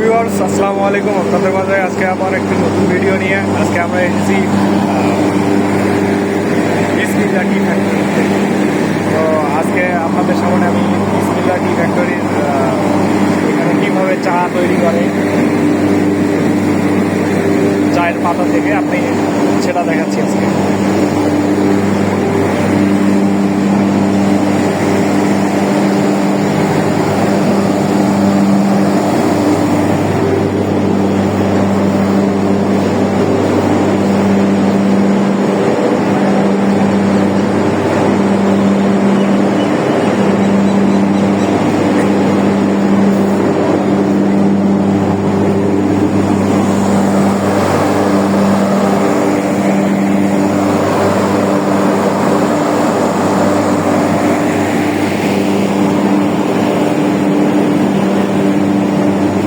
Viewers আসসালামু আলাইকুম। আপনাদের মাঝে আজকে আবার একটি নতুন ভিডিও নিয়ে আজকে আমরা এসেছি বিসমিল্লা টি ফ্যাক্টরিতে তো। আজকে আপনাদের সামনে আমি বিসমিল্লা টি ফ্যাক্টরির এখানে কীভাবে চা তৈরি করে, চায়ের পাতা থেকে, আপনি সেটা দেখাচ্ছি আজকে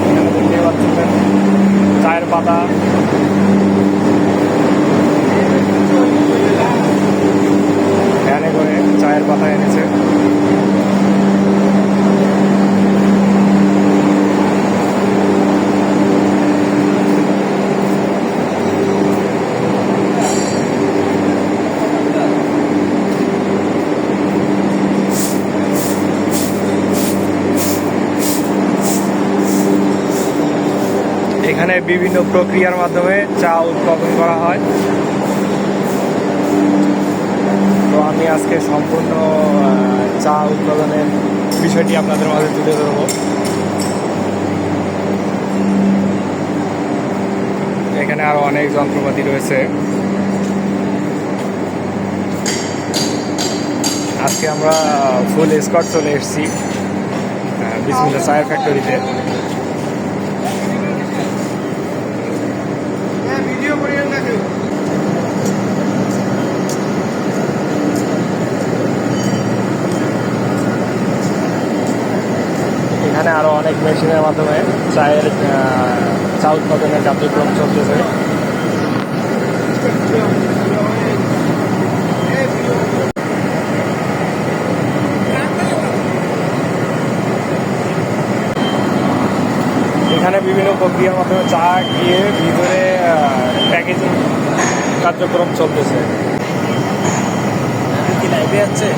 এখানে দেখতে পাচ্ছেন চায়ের পাতা ভ্যানে করে চায়ের পাতা এনেছে এখানে বিভিন্ন প্রক্রিয়ার মাধ্যমে চা উৎপাদন করা হয়। তো আমি আজকে সম্পূর্ণ চা উৎপাদনের বিষয়টি আপনাদের মাঝে তুলে ধরবো। এখানে আরও অনেক যন্ত্রপাতি রয়েছে। আজকে আমরা ফুল স্কট চলে এসেছি বিসমিল্লা চায়ের ফ্যাক্টরিতে এখানে আরও অনেক মেশিনের মাধ্যমে চায়ের চা উৎপাদনের কার্যক্রম চলতেছে। এখানে বিভিন্ন প্রক্রিয়ার মাধ্যমে চা গিয়ে ভিতরে প্যাকেজিং কার্যক্রম চলতেছে। কি লাইভে আছে?